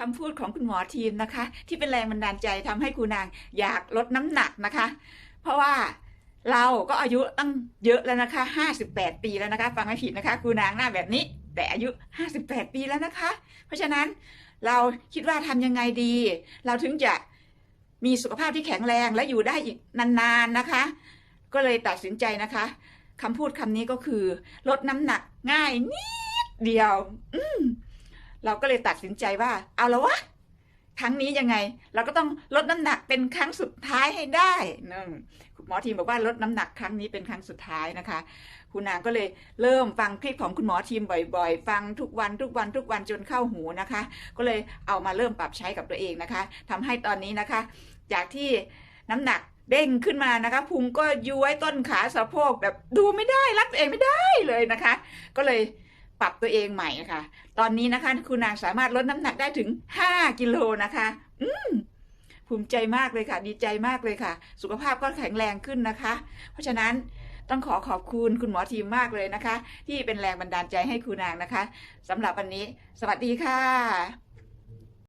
คำพูดของคุณหมอทีมนะคะ ที่เป็นแรงบันดาลใจทำให้ครูนางอยากลดน้ำหนักนะคะ เพราะว่าเราก็อายุตั้งเยอะแล้วนะคะ 58 ปีแล้วนะคะ ฟังไม่ผิดนะคะครูนางหน้าแบบนี้ แต่อายุ 58 ปีแล้วนะคะ เพราะฉะนั้นเราคิดว่าทำยังไงดี เราถึงจะมีสุขภาพที่แข็งแรงและอยู่ได้อีกนานๆนะคะ ก็เลยตัดสินใจนะคะคำพูดคำนี้ก็คือ ลดน้ำหนักง่ายนิดเดียว อืม เราก็เลยตัดสินใจว่า เอาละวะครั้งนี้ยังไง เราก็ต้องลดน้ำหนักเป็นครั้งสุดท้ายให้ได้นึ่งคุณหมอทีมบอกว่าลดน้ำหนักครั้งนี้เป็นครั้งสุดท้ายนะคะ คุณนางก็เลยเริ่มฟังคลิปของคุณหมอทีมบ่อยๆ ฟังทุกวันทุกวันทุกวันจนเข้าหูนะคะ ก็เลยเอามาเริ่มปรับใช้กับตัวเองนะคะทำให้ตอนนี้นะคะ จากที่น้ำหนักเด้งขึ้นมานะคะพุงก็ย้วยต้นขาสะโพกแบบดูไม่ได้รักตัวเองไม่ได้เลยนะคะ ก็เลย ปรับตัวเองใหม่นะคะตอนนี้นะคะคุณนางสามารถลดน้ำหนักได้ถึง 5 กิโลนะคะ อืมภูมิใจมากเลยค่ะ ดีใจมากเลยค่ะ สุขภาพก็แข็งแรงขึ้นนะคะ เพราะฉะนั้นต้องขอขอบคุณคุณหมอทีมมากเลยนะคะ ที่เป็นแรงบันดาลใจให้คุณนางนะคะสำหรับวันนี้ สวัสดีค่ะ